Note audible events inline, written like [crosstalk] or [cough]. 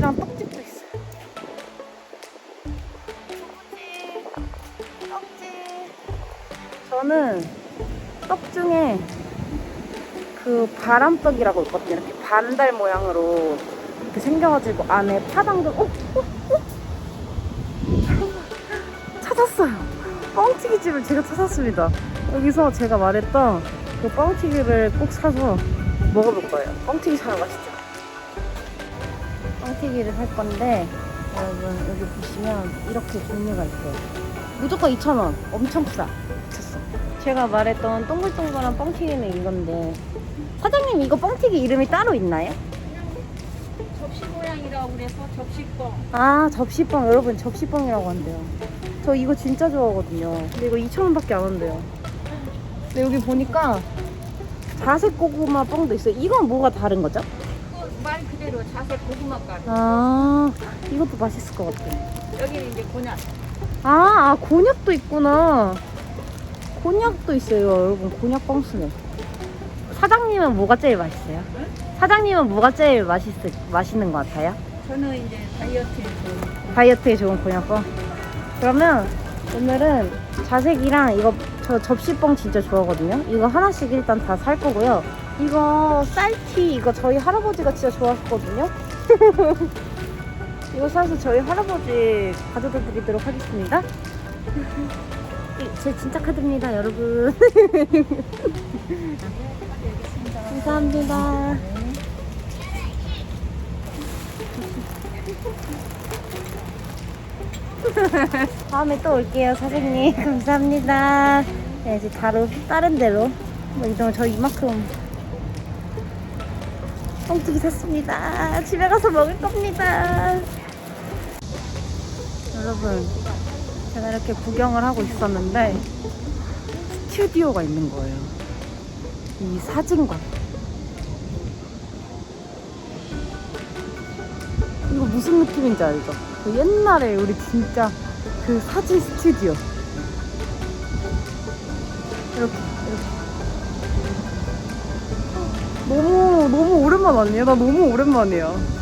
국밥이랑 떡집도 있어요. 떡집, 떡집. 저는 떡 중에 그 바람떡이라고 있거든요. 이렇게 반달 모양으로 이렇게 생겨가지고 안에 파당도 어? 어? 어? [laughs] 찾았어요. 뻥튀기 집을 제가 찾았습니다. 여기서 제가 말했던 그 뻥튀기를 꼭 사서 먹어볼 거예요. 뻥튀기 사러 가시죠. 뻥튀기를 살 건데 여러분 여기 보시면 이렇게 종류가 있어요. 무조건 2,000원. 엄청 싸. 미쳤어. 제가 말했던 동글동글한 뻥튀기는 이건데 사장님 이거 뻥튀기 이름이 따로 있나요? 접시 모양이라고 그래서 접시뻥. 아 접시뻥 여러분 접시뻥이라고 한대요. 저 이거 진짜 좋아하거든요. 근데 이거 2,000원밖에 안 한대요. 근데 여기 보니까 자색 고구마 뻥도 있어요. 이건 뭐가 다른 거죠? 그대로 자세 고구마 가루. 아 이것도 맛있을 것 같아. 여기는 이제 곤약. 아, 아 곤약도 있구나. 곤약도 있어요, 여러분. 곤약 뻥스네. 사장님은 뭐가 제일 맛있어요? 사장님은 뭐가 제일 맛있 맛있는 것 같아요? 저는 이제 다이어트에서 다이어트에 좋은 곤약뻥. 그러면 오늘은 자색이랑 이거 저 접시뻥 진짜 좋아하거든요. 이거 하나씩 일단 다 살 거고요. 이거 쌀티 이거 저희 할아버지가 진짜 좋아하셨거든요. [laughs] 이거 사서 저희 할아버지 가져다 드리도록 하겠습니다. 이- 제 진짜 카드입니다, 여러분. [laughs] 감사합니다. [laughs] 다음에 또 올게요, 사장님. [laughs] 감사합니다. 네, 이제 바로 다른 데로 뭐 이동 저 이만큼 뻥튀기 샀습니다. 집에 가서 먹을 겁니다. 여러분, 제가 이렇게 구경을 하고 있었는데 스튜디오가 있는 거예요. 이 사진관. 이거 무슨 느낌인지 알죠? 그 옛날에 우리 진짜 그 사진 스튜디오. 이렇게, 이렇게. 너무, 너무 오랜만 아니에요? 나 너무 오랜만이야.